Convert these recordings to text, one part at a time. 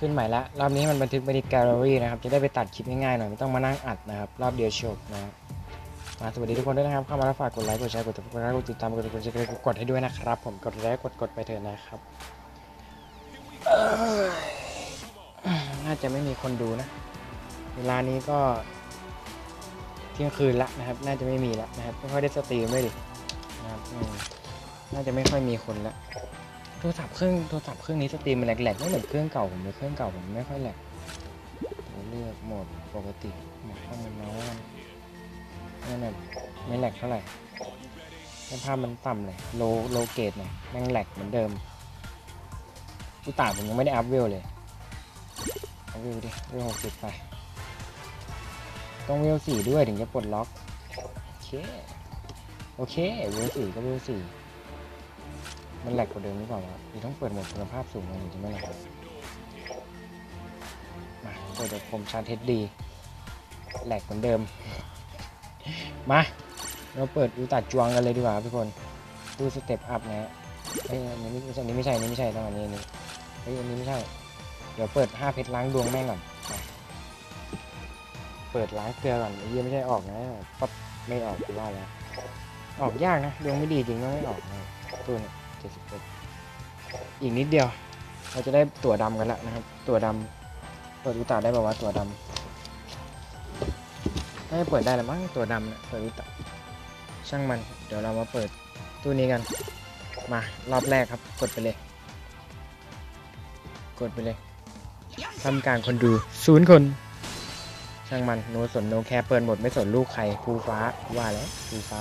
ขึ้นใหม่ละรอบนี้มันบันทึกไปที่แกลเลอรี่นะครับ จะได้ไปตัดคลิปง่ายๆหน่อยไม่ต้องมานั่งอัดนะครับ รอบเดียวจบนะครับมาสวัสดีทุกคนด้วยนะครับ เข้ามาแล้วฝากกดไลค์ กดแชร์ กดติดตามกดติดตามกดกดกดให้ด้วยนะครับ ผมกดไลค์กดกดไปเถอะนะครับ น่าจะไม่มีคนดูนะ เวลานี้ก็เที่ยงคืนละนะครับ น่าจะไม่มีละนะครับ ไม่ค่อยได้สตรีมด้วยดินะครับน่าจะไม่ค่อยมีคนละ โทรศัพท์เครื่องโทรศัพท์เครื่องนี้สตรีมมันแหลกๆไม่เหมือนเครื่องเก่าผมเลยเครื่องเก่าผมไม่ค่อยแหลกผมเลือกโหมดปกติโหมดข้อมูลน้อยกันนั่นแหละไม่แหลกเท่าไหร่แต่ภาพมันต่ำเลยโลโลเกตหน่อยแม่งแหลกเหมือนเดิมอุตส่าผมยังไม่ได้อัพเวลเลยอัพเวลดิเวลหกสิบไปต้องเวลสี่ด้วยถึงจะปลดล็อกโอเคโอเคเวลสี่ก็เวลสี่ มันแหลกกว่าเดิมหรือเปล่าวะหรือต้องเปิดโหมดคุณภาพสูงมันถึงจะไม่แหลกมาเปิดแบบคมชาร์จเทสดีแหลกเหมือนเดิม มา เราเปิดดูตัดจวงกันเลยดีกว่าทุกคน ดูสเต็ปอัพนะฮะเอ้ยอันนี้ไม่ใช่อันนี้ไม่ใช่อันนี้ไม่ใช่ต้องอันนี้อันนี้เฮ้ยอันนี้ไม่ใช่ เดี๋ยวเปิด5เพชรล้างดวงแม่งก่อนเปิดล้างเกลือก่อนไอ้เหี้ยไม่ใช่ออกนะปั๊บไม่ออกกูว่าแล้ว ออกยากนะดวงไม่ดีจริงก็ไม่ออกนะตัวนี่ ยเจ็ดสิบเอ็ดอีกนิดเดียว เราจะได้ตัวดำกันแล้วนะครับ ตัวดำเปิดอุตาได้ป่าวะตัวดำไม่เปิดได้แล้วมั้งตัวดำเนี่ยเปิดอุตาช่างมัน เดี๋ยวเรามาเปิดตู้นี้กัน มารอบแรกครับ กดไปเลย กดไปเลยทำการคนดูศูนย์คนช่างมันโนสนโนแคร์เปิดหมดไม่สนลูกใครภูฟ้าว่าแล้วภูฟ้า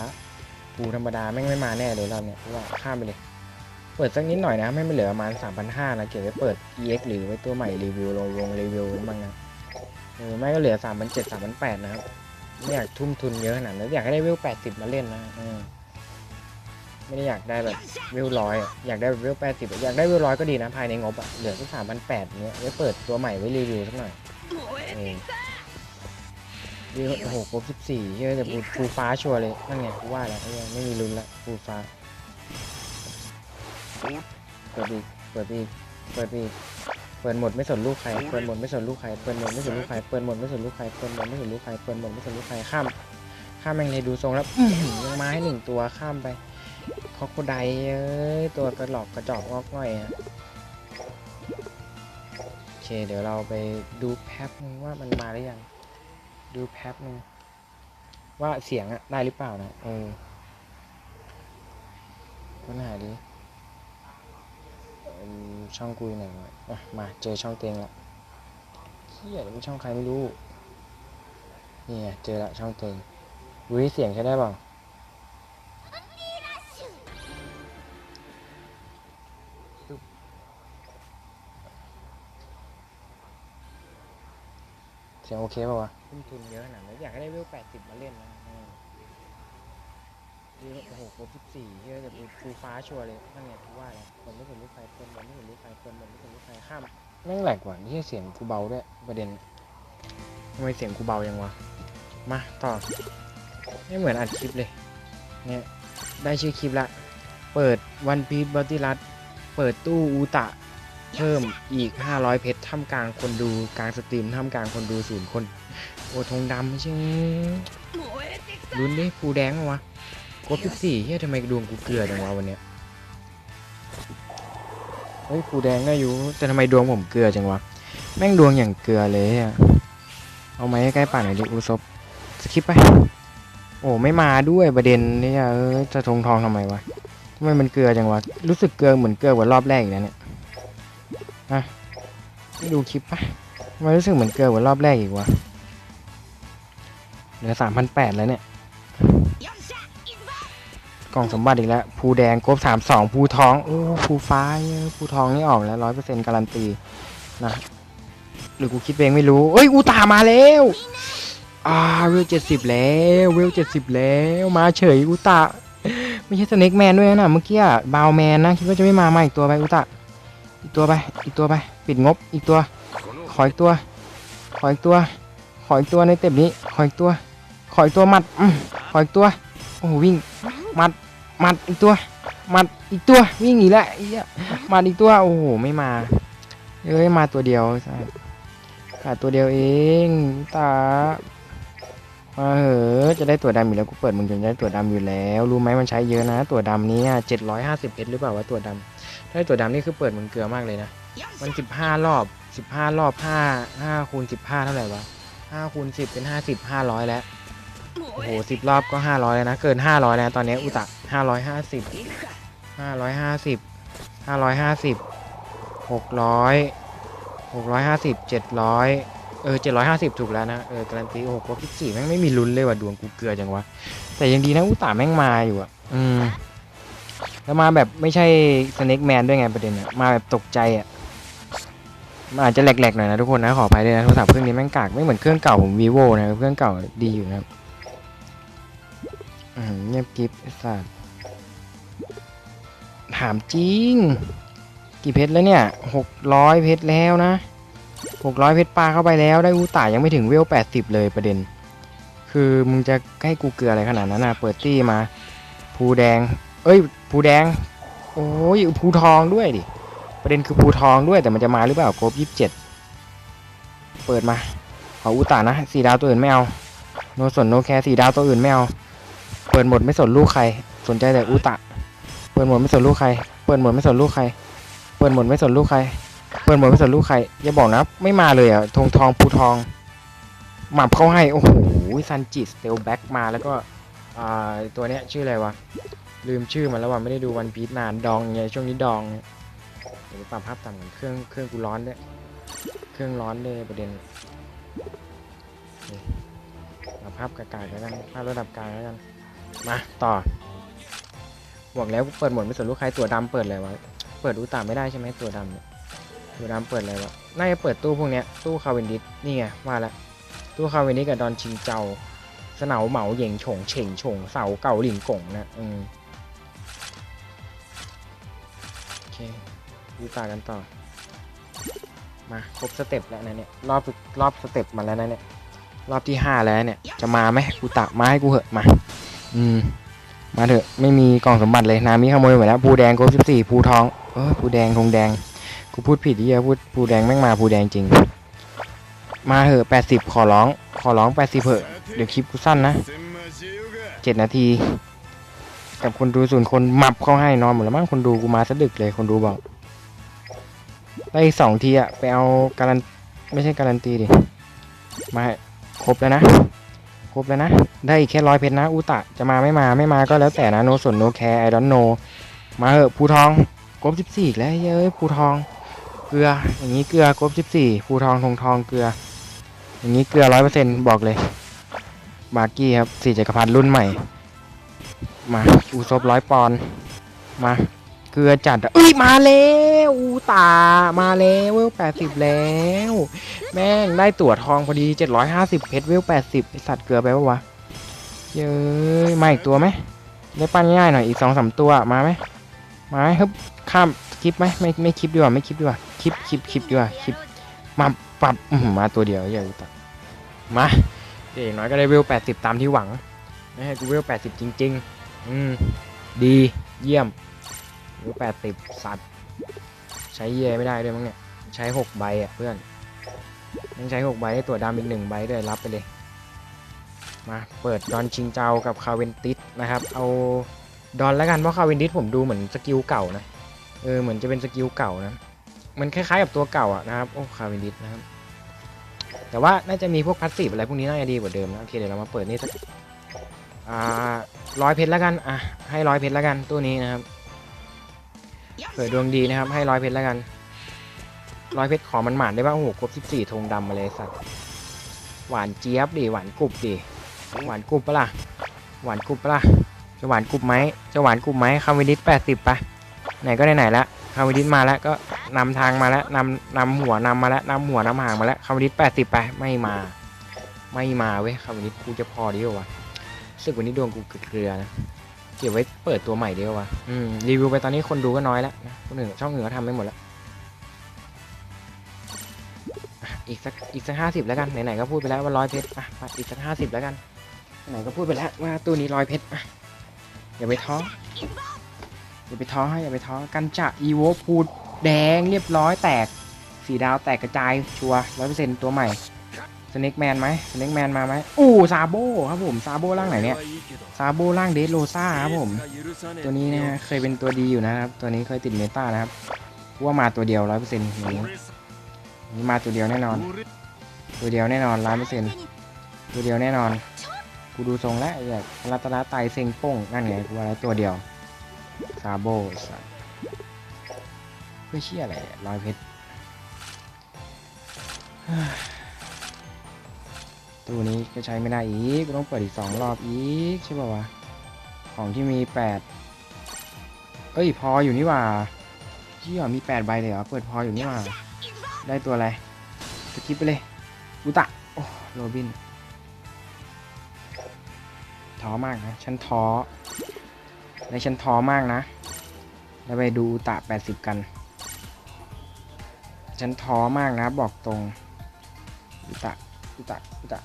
ปูธรรมดาแม่งไม่มาแน่เลยรอบเนี้ยว่าข้ามไปเลย เปิดสักนิดหน่อยนะไม่ไม่เหลือประมาณ 3,500นะเก็บไว้เปิด EX หรือไว้ตัวใหม่รีวิวลงลงรีวิวบ้างนะเออไม่ก็เหลือ 3,700 3,800นะครับไม่อยากทุ่มทุนเยอะขนาดนั้นอยากให้ได้เวล80 มาเล่นนะไม่ได้อยากได้แบบเวลร้อยอยากได้แบบเวล80 อยากได้เวลร้อยก็ดีนะภายในงบอะเหลือสัก3,800เนี้ยไว้เปิดตัวใหม่ไว้รีวิวสักหน่อยเออวิวโอ้โหครบ14เฮ้ยแต่ฟูฟ้าชัวร์เลยนั่นไงกูว่าแล้วไม่มีลุ้นละฟูฟ้า เปิดอีกเปิดอีกเปิดอีกเปิดหมดไม่สนลูกใคร เปิดหมดไม่สนลูกใคร เปิดหมดไม่สนลูกใคร เปิดหมดไม่สนลูกใคร เปิดหมดไม่สนลูกใคร เปิดหมดไม่สนลูกใคร ข้าม ข้ามแม่งเลยดูทรงแล้วอื้อหือยังมาให้หนึ่งตัวข้ามไปคอโคไดเอ้ยตัวกระหลอกกระจอกงอกง่อยอะโอเค เดี๋ยวเราไปดูแป๊บนึงว่ามันมาหรือยัง ดูแป๊บนึงว่าเสียงอะได้หรือเปล่านะ เออค้นหาดิอืม ช่องกูอยู่ไหนวะอะมาเจอช่องเต็งละเฮียเป็นช่องใครไม่รู้นี่ไงเจอละช่องเต็งวิเสียงใช้ได้เปล่าเสียงโอเคเปล่าวะทุ่มทุนเยอะขนาดนั้นอยากให้ได้เวลแปดสิบมาเล่นนะ อืมนี่โอ้โหครบสิบสี่เฮ้ยแต่ฟูฟ้าชัวร์เลยนั่นไงกูว่าแล้วคนไม่สนลูกใครคนบอลไม่สนลูกใครคนบอลไม่สนลูกใครข้ามแม่งแหลกว่ะนี่เสียงกูเบาด้วยประเด็นทำไมเสียงกูเบายังวะมาต่อไม่เหมือนอัดคลิปเลยเนี่ยได้ชื่อคลิปละ เปิดวันพี e บัลติรัสเปิดตู้อูตะ เพิ่มอีก 500 เพชรท่ามกลางคนดูกลางสตรีมท่ามกลางคนดูศูนย์คน โอ้ธงดำไม่ใช่ลุ้นดิภูแดงเหรอวะ กดสิบสี่เฮ้ยทำไมดวงกูเกลือจังวะวันเนี้ยเฮ้ยภูแดงได้อยู่แต่ทำไมดวงผมเกลือจังวะแม่งดวงอย่างเกลือเลยอะเอาไหมใกล้ป่านหน่อยดิอุซบสคิปไป โอ้ไม่มาด้วยประเด็นนี่เออจะทงทองทำไมวะทำไมมันเกลือจังวะรู้สึกเกลือเหมือนเกลือกว่ารอบแรกอีกแล้วเนี่ยฮะไม่ดูคลิปปะทำไมรู้สึกเหมือนเกลือกว่ารอบแรกอีกวะเหลือสามพันแปดแล้วเนี่ย กล่องสมบัติอีกแล้วภูแดงกบสามสองภูทองโอ้ภูฟ้าภูทองนี่ออกแล้วร้อยเปอร์เซ็นต์การันตีนะหรือกูคิดเองไม่รู้เอ้ยอูตามาแล้วอ่าเวลเจ็ดสิบแล้วเวลเจ็ดสิบแล้วมาเฉยอูตาไม่ใช่สเน็กแมนด้วยนะเมื่อกี้บาวแมนนะคิดว่าจะไม่มามาอีกตัวไปอูตาอีกตัวไปอีกตัวไป ปิดงบอีกตัว ขออีกตัว ขออีกตัว ขออีกตัวในเต็มนี้ ขออีกตัว ขออีกตัวหมัดขออีกตัว โอ้โหวิ่ง มัดมัดอีกตัวมัดอีกตัววิ่งหนีแล้วไอ้เหี้ยมัดอีกตัวโอ้โหไม่มาเอ้ยมาตัวเดียวขาดตัวเดียวเองตามาเหอะจะได้ตัวดำอยู่แล้วกูเปิดมึงจนได้ตัวดำอยู่แล้ว รู้ไหมมันใช้เยอะนะ ตัวดำนี้เจ็ดร้อยห้าสิบเพชรหรือเปล่าวะตัวดำถ้าได้ตัวดำนี่คือเปิดมึงเกลือมากเลยนะมันสิบห้ารอบสิบห้ารอบห้าห้าคูณสิบห้าเท่าไหร่วะห้าคูณสิบเป็นห้าสิบห้าร้อยแล้ว โอ้โหสิบรอบก็ห้าร้อยแล้วนะ เกินห้าร้อยแล้วตอนนี้อุตะห้าร้อยห้าสิบห้าร้อยห้าสิบห้าร้อยห้าสิบหกร้อยหกร้อยห้าสิบเจ็ดร้อยเออเจ็ดร้อยห้าสิบถูกแล้วนะ เออการันตีโอ้โหครบที่สี่แม่งไม่มีลุ้นเลยว่ะดวงกูเกลือจังวะ แต่ยังดีนะอุตะแม่งมาอยู่อะ อืม แล้วมาแบบไม่ใช่สเน็กแมนด้วยไงประเด็นอะมาแบบตกใจอะมันอาจจะแหลกๆหน่อยนะทุกคนนะขออภัยด้วยนะโทรศัพท์เครื่องนี้แม่งกากไม่เหมือนเครื่องเก่าผม vivo นะเครื่องเก่าดีอยู่นะครับ เงียบกิฟไอ้สัสถามจริง กี่เพชรแล้วเนี่ยหกร้อยเพชรแล้วนะหกร้อยเพชรปลาเข้าไปแล้วได้อูต่ายังไม่ถึงเวลแปดสิบเลยประเด็น คือมึงจะให้กูเกลืออะไรขนาดนั้นนะเปิดตี้มาภูแดง เอ้ยภูแดง โอ้ยภูทองด้วยดิ ประเด็นคือภูทองด้วยแต่มันจะมาหรือเปล่าครบยี่สิบเจ็ดเปิดมา ขออุตานะสี่ดาวตัวอื่นไม่เอาโนสนโนแคร์สี่ดาวตัวอื่นไม่เอา ปิดหมดไม่สนลูกใคร สนใจแต่อุตะ เปิดหมดไม่สนลูกใคร เปิดหมดไม่สนลูกใคร เปิดหมดไม่สนลูกใคร เปิดหมดไม่สนลูกใคร อย่าบอกนะไม่มาเลยอะธงทองภูทอง หมับเข้าให้ โอ้โห ซันจิสเตลแบ็กมาแล้วก็อ่าตัวเนี้ยชื่ออะไรวะ ลืมชื่อมันแล้วว่าไม่ได้ดูวันพีชนานดองไงช่วงนี้ดองเนี่ยเดี๋ยวปรับภาพต่ำเครื่องเครื่องกูร้อนด้วยเครื่องร้อนเลยประเด็นปรับภาพกากๆแล้วกันภาพระดับกลางแล้วกัน มาต่อบอกแล้วเปิดหมดไม่สนลูกใครตัวดำเปิดอะไรวะเปิดอุตาไม่ได้ใช่ไหมตัวดำเนี่ยตัวดำเปิดอะไรวะน่าจะเปิดตู้พวกเนี้ยตู้คาเวนดิสนี่ไงว่าละตู้คาเวนดิสกับดอนชิงเจาสนาเหมาเหย่งฉงเฉ่งฉงเสาเก่าหลินกงนะอืมโอเคดูตากันต่อ มาครบสเต็ปแล้วนะเนี่ยรอบรอบสเต็ปมาแล้วนะเนี่ยรอบที่ห้าแล้วเนี่ยจะมาไหมกูตะมาให้กูเหอะมา อืม มาเถอะ ไม่มีกล่องสมบัติเลย นามิขโมยหมดแล้วภูแดงครบสิบสี่ภูทอง เออภูแดงธงแดง กูพูดผิดที่จะพูดภูแดงแม่งมาภูแดงจริง มาเหอะแปดสิบขอร้อง ขอร้องแปดสิบเหอะ เดี๋ยวคลิปกูสั้นนะเจ็ดนาที กับคนดูส่วนคนมับเข้าให้นอนหมดแล้วมั้งคนดูกูมาสะดึกเลยคนดูบอก ได้สองทีอะไปเอาการัน ไม่ใช่การันตีดิ มาครบแล้วนะ บแล้วนะ ได้อีกแค่ร้อยเพชรนะอุตะจะมาไม่มาไม่มาก็แล้วแต่นะโนสนโนแคร์ไอดอนโนมาเหอะภูทองครบสิบสี่อีกแล้วเย้ยภูทอง เกลืออย่างนี้เกลือครบสิบสี่ภูทองทงทองเกลือ อย่างนี้เกลือร้อยเปอร์เซ็นต์บอกเลยบาร์กี้ครับสี่จักรพรรดิรุ่นใหม่ มาอูซบร้อยปอนมา เกลือจัดอะเอ้ยมาแล้วอูตามาแล้วเวลแปดสิบแล้ว แม่งได้ตั๋วทองพอดีเจ็ดร้อยห้าสิบเพชรเวลแปดสิบไอสัตว์เกลือไปปะวะเย้ยมาอีกตัวไหมได้ปั้นง่ายหน่อยอีกสองสามตัวมาไหมมาไหมฮึบข้ามคลิปไหมไม่ไม่คลิปดีกว่าไม่คลิปดีกว่าคลิปคลิปคลิปดีกว่าคลิปมาปรับอื้อหือมาตัวเดียวอย่าอูตมาเด็กน้อยก็ได้เวล80ตามที่หวังไม่ให้กูเวล80จริง ๆ อืมดีเยี่ยม เวล80สัตว์ ใช้เย่ไม่ได้ด้วยมั้งเนี่ย ใช้6ใบอะเพื่อนยังใช้6ใบให้ตัวดำอีก1ใบด้วยรับไปเลย มาเปิดดอนชิงเจ้ากับคาเวนติสนะครับ เอาดอนแล้วกันเพราะคาเวนติสผมดูเหมือนสกิลเก่านะ เออเหมือนจะเป็นสกิลเก่านะ มันคล้ายๆกับตัวเก่าอะนะครับ โอ้คาเวนติสนะครับ แต่ว่าน่าจะมีพวกพาสซีฟอะไรพวกนี้น่าจะดีกว่าเดิมนะโอเคเดี๋ยวเรามาเปิดนี่สักอ่าร้อยเพชรแล้วกัน อะ ให้ร้อยเพชรแล้วกัน ตัวนี้นะครับ เปิดดวงดีนะครับ ให้ร้อยเพชรแล้วกันร้อยเพชรขอมันหมานได้บ้างโอ้โหครบสิบสี่ธงดำมาเลยสัตว์หวานเจี๊ยบดิหวานกรุบดิหวานกรุบปะล่ะหวานกรุบปะล่ะจะหวานกรุบไหมจะหวานกรุบไหมคาวินิสแปดสิบปะไหนก็ไหนๆละคาวินิสมาแล้วก็นำทางมาแล้วนำนำหัวนำมาแล้วนำหัวนำหางมาแล้วคาวินิสแปดสิบไปไม่มา ไม่มาเว้ยคาวินิสกูจะพอดีกว่าวะรู้สึกวันนี้ดวงกูเกลือนะ เก็บไว้เปิดตัวใหม่ดีกว่าวะอืมรีวิวไปตอนนี้คนดูก็น้อยแล้วนะคนอื่นช่องอื่นก็ทำไม่หมดแล้วอะอีกสักอีกสักห้าสิบแล้วกันไหนๆก็พูดไปแล้วว่าร้อยเพชรอะมาอีกสักห้าสิบแล้วกันไหนก็พูดไปแล้วว่าตู้นี้ร้อยเพชรอะอย่าไปท้ออย่าไปท้อให้อย่าไปท้อกันจะอีโวพูดแดงเรียบร้อยแตกสีดาวแตกกระจายชัวร้อยเปอร์เซ็นต์ตัวใหม่ สเน็กแมนไหมสเน็กแมนมาไหมอู้ซาโบครับผมซาโบร่างไหนเนี่ยซาโบร่างเดสโรซ่าครับผม ตัวนี้นะเคยเป็นตัวดีอยู่นะครับ ตัวนี้เคยติดเมตานะครับว่ามาตัวเดียวร้อยเปอร์เซ็นต์นี้มาตัวเดียวแน่นอน ตัวเดียวแน่นอนร้อยเปอร์เซ็นต์ตัวเดียวแน่นอน กูดูทรงแล้วแบบรัตนาไตเซ็งป้งนั่นไงกูอะไรตัวเดียวซาโบสัสเพื่อเชี่ยอะไรร้อยเพชร ตัวนี้ก็ใช้ไม่ได้อีกต้องเปิดอีกสองรอบอีกใช่ป่าวะ ของที่มีแปดเอ้ยพออยู่นี่หว่าเี่ยมีแปดใบเลยเหรอเปิดพออยู่นี่หว่าได้ตัวอะไรสกิปไปเลยอุตะโอ้โรบินท้อมากนะฉันท้อและฉันท้อมากนะแล้วไปดูตะแปดสิบกัน ฉันท้อมากนะบอกตรงอุตะอุตะอุตะ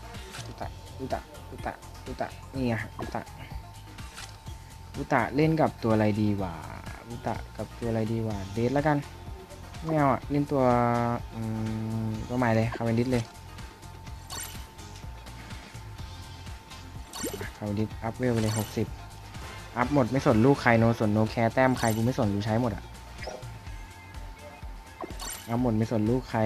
อุตะอุตะอุตะอุตะนี่ไงอุตะอุตะเล่นกับตัวอะไรดีวะอุตะกับตัวอะไรดีวะเดทแล้วกันไม่เอาอะเล่นตัวอืมตัวใหม่เลยคาเวนดิสเลยคาเวนดิสอัพเวลไปเลยหกสิบอัพหมดไม่สนลูกใครโนสนโนแคร์แต้มใครกูไม่สนกูใช้หมดอะอัพหมดไม่สนลูกใคร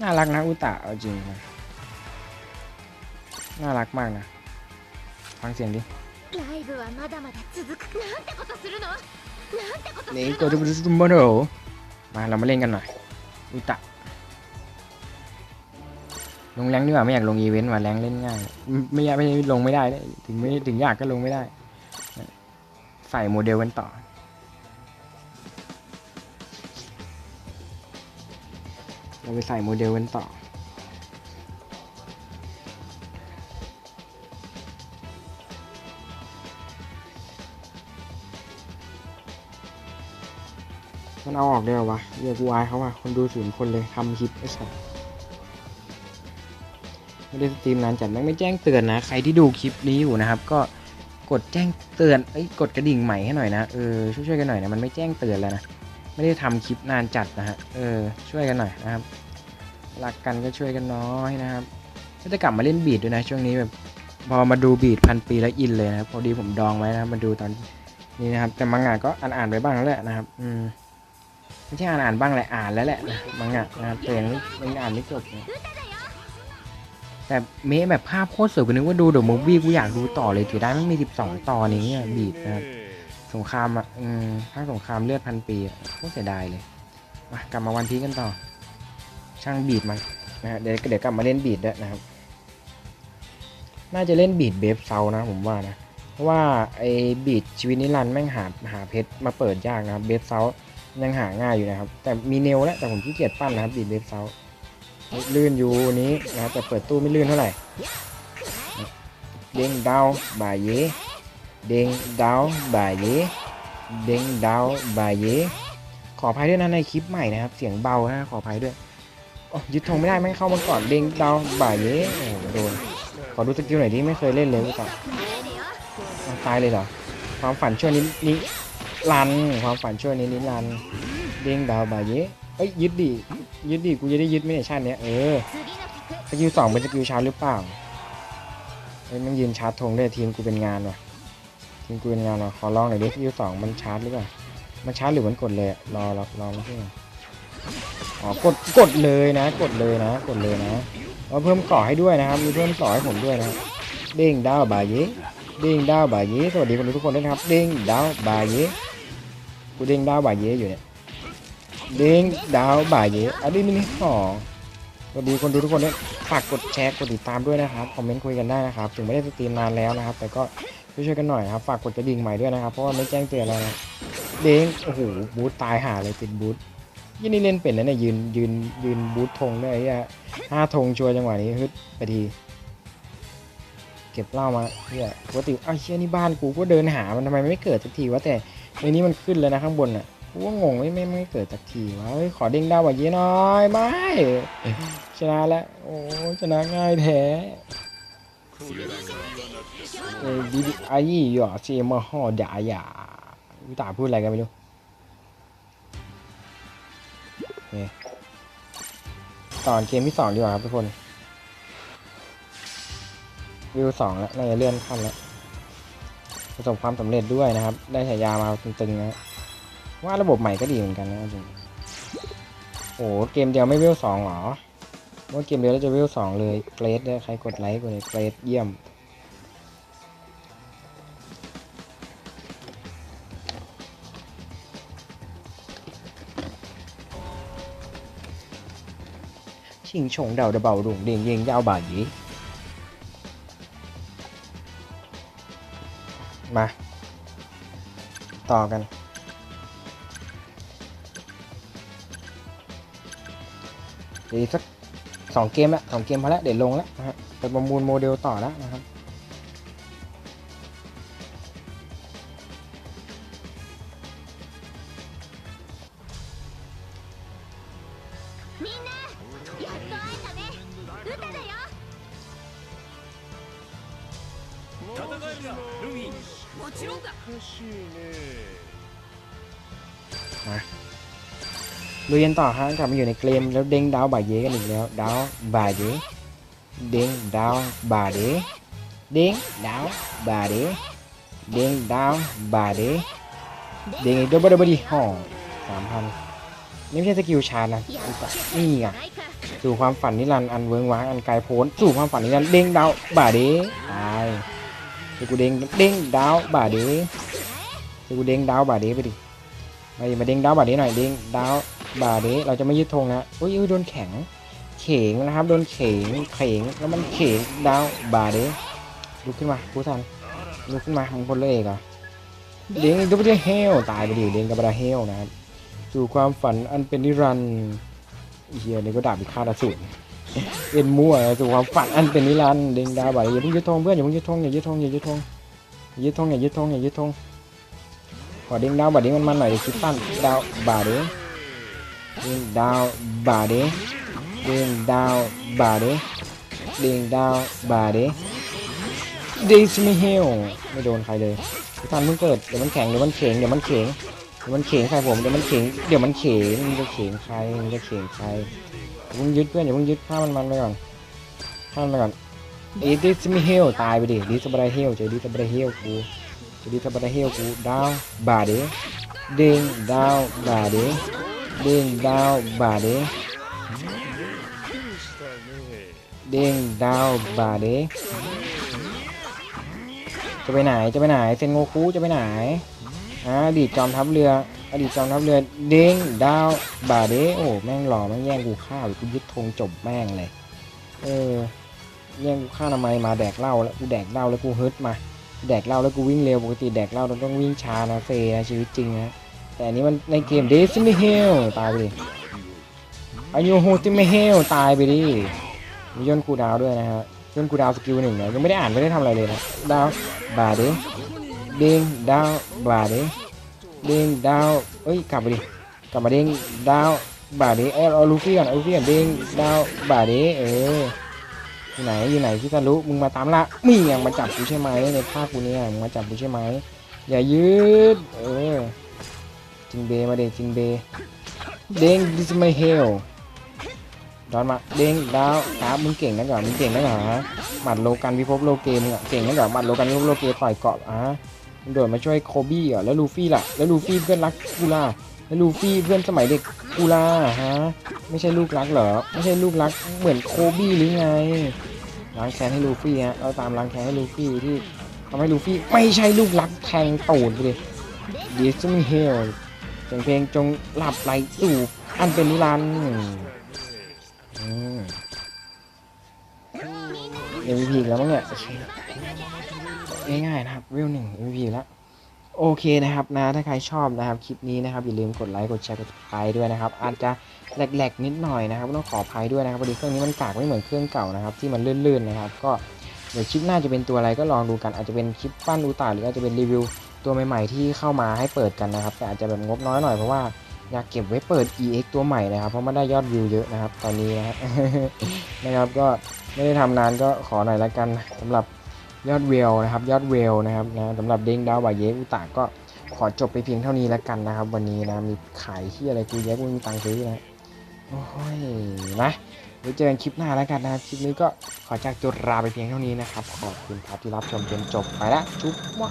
น่ารักนะอุตะเอาจริงนะ น่ารักมากนะ ฟังเสียงดินี่ก็จะมุดนซุปเปอร์มาเรามาเล่นกันหน่อยอุตะลงแรงดีกว่าไม่อยากลงอีเวนต์ว่าแรงเล่นง่าย ไม่ไม่ลงไม่ได้ถึงไม่ถึงยากก็ลงไม่ได้ ใส่โมเดลกันต่อเราไปใส่โมเดลกันต่อ มันเอาออกได้หรอวะเรียกกูอายเขาว่ะคนดูศูนย์คนเลยทำคลิปไอ้สัสไม่ได้สตรีมนานจัดแม่งไม่แจ้งเตือนนะ ใครที่ดูคลิปนี้อยู่นะครับ ก็กดแจ้งเตือนเอ้ยกดกระดิ่งใหม่ให้หน่อยนะ เออช่วยๆกันหน่อยนะมันไม่แจ้งเตือนแล้วนะ ไม่ได้ทำคลิปนานจัดนะฮะ เออช่วยกันหน่อยนะครับ รักกันก็ช่วยกันน้อยนะครับก็จะกลับมาเล่นบีดด้วยนะ ช่วงนี้แบบพอมาดูบีดพันปีแล้วอินเลยนะครับพอดีผมดองไว้นะครับมาดูตอนนี้นะครับ แต่มังงะก็อ่านๆไปบ้างแล้วแหละนะครับ อืม ไม่ใช่อ่านอ่านบ้างแหละอ่านแล้วแหละนะมังงะนะครับแต่ยังยังอ่านไม่จบนะแต่เมะแบบภาพโคตรสวยกูนึกว่าดูเดอะมูฟวี่กูอยากดูต่อเลยถือได้มันมี12ตอนนี้เนี่ยบีดนะสงครามอะอืมภาคสงครามเลือดพันปีอะโคตรเสียดายเลยมากลับมาวันพีกันต่อ ช่างบีดมันนะฮะเดี๋ยวเดี๋ยวกลับมาเล่นบีดด้วยนะครับ น่าจะเล่นบีดเบฟเซานะผมว่านะเพราะว่าไอ้บีดชีวิตนิรันดร์แม่งหาหาเพชรมาเปิดยากนะครับเบฟเซา ยังหาง่ายอยู่นะครับ แต่มีเนวแล้วแต่ผมขี้เกียจปั้นนะครับดีบเล็บเซาลื่นอยู่นี้นะครับแต่เปิดตู้ไม่ลื่นเท่าไหร่ เด้งดาวบ่ายเยเด้งดาวบ่ายเยเด้งดาวบ่ายเยขออภัยด้วยนะในคลิปใหม่นะครับ เสียงเบานะขออภัยด้วยยึดธงไม่ได้ไม่เข้ามันก่อนเด้งดาวบ่ายเยโอ้โดนขอดูสกิลหน่อยที่ไม่เคยเล่นเลยก่อนตายเลยเหรอความฝันช่วงนี้นี้ ลันความฝันช่วยในนิลันเด้งดาวบาเยเอ้ยยึดดิยึดดิกูจะได้ยึดไม่ในชาติเนี้ยเออสกิลสองเป็นสกิลชาร์จหรือเปล่าไอ้มันยืนชาร์จธงได้ทีมกูเป็นงานว่ะทีมกูเป็นงานว่ะขอลองหน่อยดิสกิลสองมันชาร์จหรือเปล่ามันชาร์จหรือมันกดเลยรอรอรอมันขึ้นอ๋อกดกดเลยนะ กดเลยนะ กดเลยนะเราเพิ่มก่อให้ด้วยนะครับมีเพิ่มก่อให้ผมด้วยนะเด้งดาวบาเยเด้งดาวบาเยสวัสดีคุณทุกคนด้วยนะครับ เด้งดาวบาเย กูเด้งดาวบาเยอยู่เนี่ยเด้งดาวบ่ายเยอะอันนี้มินิหอสวัสดีคนดูทุกคนด้วยฝากกดแชร์กดติดตามด้วยนะครับคอมเมนต์คุยกันได้นะครับถึงไม่ได้สตรีมนานแล้วนะครับ แต่ก็ช่วยๆกันหน่อยครับฝากกดกระดิ่งใหม่ด้วยนะครับเพราะว่าไม่แจ้งเตือนอะไรนะเด้งโอ้โหบูทตายหาเลยติดบูทยี่นี่เล่นเป็นแล้วเนี่ยยืนยืนยืนบูทธงด้วยไอ้เหี้ยห้าธงชัวร์จังหวะนี้ฮึดไปทีเก็บเหล้ามาเฮียปกติอ้าวเชี่ยนี่บ้านกูก็เดินหามันทำไมไม่เกิดสักทีวะแต่ ในนี้มันขึ้นเลยนะข้างบนอะกูว่างงไม่ไม่ไม่เกิดสักทีวะเฮ้ยขอเด้งดาวว่าเยอะน้อยไม่ชนะแล้วโอ้ชนะง่ายแท้เออดีดีไอ้ยี่หยอเจมาห่อด่าหยาวิตาพูดอะไรกันไม่รู้ต่อเกมที่สองดีกว่าครับทุกคนวิวสองแล้วน่าจะเลื่อนขั้นแล้ว ประสบความสำเร็จด้วยนะครับ ได้ฉายามาตึงๆนะว่าระบบใหม่ก็ดีเหมือนกันนะจริงโอ้โหเกมเดียวไม่เวิวสองหรอว่าเกมเดียวแล้วจะเวิวสองเลยเกรดเลยใครกดไลค์กดเลยเกรดเยี่ยมชิงชงเดาเดาเบาดุงเดียงเยงยาวบ่าหยี มา ต่อกันเดี๋ยวอีกสักสองเกมละสองเกมพอแล้วเดี๋ยวลงแล้วนะฮะไปประมูลโมเดลต่อแล้วนะครับ เลุยกันต่อฮะกลับมาอยู่ในเกมแล้วเด้งดาวบายเยกันอีกแล้วดาวบายเยเด้งดาวบายเยเด้งดาวบายเยเด้งดาวบายเยเด้งดับเบิลดับเบิดีห่อสามพันนี่ไม่ใช่สกิลชาร์นะนี่ไงสู่ความฝันนิรันดร์อันเวิงว้างอันไกลโพ้นสู่ความฝันนิรันดร์เด้งดาวบายเดตายสกูเด้งเด้งดาวบ่ายเดสกูเด้งดาวบายเดไปดิ มาดิมาเด้งดาวบาเดหน่อยเด้งดาวบาเดเราจะไม่ยึดธงนะอุ้ยอุ้ยโดนแข็ง เข่งนะครับ โดนเข่งเข่งแล้วมันเข่งดาวบาเดลุกขึ้นมาผู้ทันลุกขึ้นมามึงคนเลยเหรอเด้งดับเบิเฮลตายไปดิเด้งดับเบิลเฮลนะครับสู่ความฝันอันเป็นนิรันดร์เฮียนี่ก็ดาบพิฆาตอสูรเป็นมั่วสู่ความฝันอันเป็นนิรันดร์เด้งดาวบาเดอย่าเพิ่งยึดธงเพื่อนอย่าเพิ่งยึดธงอย่ายึดธงอย่ายึดธงอย่ายึดธงอย่ายึดธงอย่ายึดธง ขอเด้งดาวบ่าเดมันมันหน่อยดิคิดตั้นดาวบ่าเดเด้งดาวบ่าเดเด้งดาวบาเดเด้งดาวบาเดเด้งสมิเฮลไม่โดนใครเลยพี่ตันเพิ่งเกิดเดี๋ยวมันแข็งเดี๋ยวมันเข็งเดี๋ยวมันเข็งเดี๋ยวมันเข็งใครผมเดี๋ยวมันเข็งเดี๋ยวมันเข็งมันจะเข็งใครมันจะเข็งใครอย่าเพิ่งยึดเพื่อนอย่าเพิ่งยึดฆ่ามันมันไปก่อนฆ่ามันไปก่อนเอดิสมิเฮลตายไปดิดิสบราเฮลเจอดิสบราเจอดิสบราเฮลกู ดาวบาเดเด้งดาวบาเดเด้งดาวบาเดเด้งดาวบาเดจะไปไหนจะไปไหนเซนโงคุจะไปไหนอ่าอดีตจอมทัพเรืออดีตจอมทัพเรือเด้งดาวบาเดโอ้แม่งหล่อแม่งแย่งกูฆ่าหรือกูยึดธงจบแม่งเลยเออแย่งกูฆ่าวทำไมมาแดกเหล้าแล้วกูแดกเหล้าแล้วกูฮึดมา แดกเหล้าแล้วกูวิ่งเร็วปกติแดกเหล้าเราต้องวิ่งช้านะเฟนะชีวิตจริงนะแต่อันนี้มันในเกมเดซิมิเฮลตายไปดิอายุโฮติมิเฮลตายไปดิมีย่นคูดาวด้วยนะฮะย่นคูดาวสกิลหนึ่งนี่ยยังไม่ได้อ่านไม่ได้ทำอะไรเลยนะดาวบาเดเด้งดาวบาเดเด้งดาวเอ้ยกลับไปดิกลับมาเด้งดาวบาเดเอ้เอาลูฟี่ก่อนเอลูฟี่ก่อนเด้งดาวบาเดเออ อยู่ไหนอยู่ไหนที่จะรู้มึงมาตามละมึงยังมาจับกูใช่ไหมในภาคกูเนี่ยมึงมาจับกูใช่ไหมอย่ายืดเออจินเบมาเด้งจินเบเด้งดิสมาเฮลดอนมาเด้งดาวครับมึงเก่งนะก่อนมึงเก่งนะก่อนฮะหมัดโลกันพิภพโลเกมึงอะเก่งนะก่อนหมัดโลกันพิภพโลเกต่อยเกาะอะมึงโดดมาช่วยโคบี้อะแล้วลูฟี่ล่ะแล้วลูฟี่เพื่อนรักกูล่ะ แล้วลูฟี่เพื่อนสมัยเด็กกูล่ะฮะ ไม่ใช่ลูกรักเหรอ ไม่ใช่ลูกรักเหมือนโคบี้หรือไง ล้างแค้นให้ลูฟี่ฮะ เราตามล้างแค้นให้ลูฟี่ที่ทำให้ลูฟี่ไม่ใช่ลูกรักแทงตูดไปเลยดิสมิเฮลเสียงเพลงจงหลับไหลสู่อันเป็นนิรันดร์อืม MVP อีแล้วมั้งเนี่ยง่ายๆนะครับวิวหนึ่ง MVP แล้ว โอเคนะครับนะถ้าใครชอบนะครับคลิปนี้นะครับอย่าลืมกดไลค์กดแชร์กดติดตามด้วยนะครับ อาจจะแหลกๆนิดหน่อยนะครับต้องขออภัยด้วยนะครับพอดีเครื่องนี้มันกากไม่เหมือนเครื่องเก่านะครับ ที่มันลื่นๆนะครับ ก็เดี๋ยวคลิปหน้าจะเป็นตัวอะไรก็ลองดูกันอาจจะเป็นคลิปปั้นอูตาหรืออาจจะเป็นรีวิวตัวใหม่ๆที่เข้ามาให้เปิดกันนะครับ แต่อาจจะแบบงบน้อยหน่อยเพราะว่าอยากเก็บไว้เปิด EX ตัวใหม่นะครับ เพราะมันได้ยอดวิวเยอะนะครับ ตอนนี้นะฮะนะครับก็ไม่ได้ทำนานก็ขอหน่อยละกันสำหรับ ยอดเวลนะครับ ยอดเวลนะครับนะสำหรับเด้งดาวบายเยอุตาก็ขอจบไปเพียงเท่านี้แล้วกันนะครับ วันนี้นะมีขายที่อะไรกูเยกกูมีตังค์ซื้อนะโอ้ยนะไว้เจอกันคลิปหน้าแล้วกันนะครับคลิปนี้ก็ขอจากจุดลาไปเพียงเท่านี้นะครับขอบคุณครับที่รับชมจนจบไปแล้วชุบวะ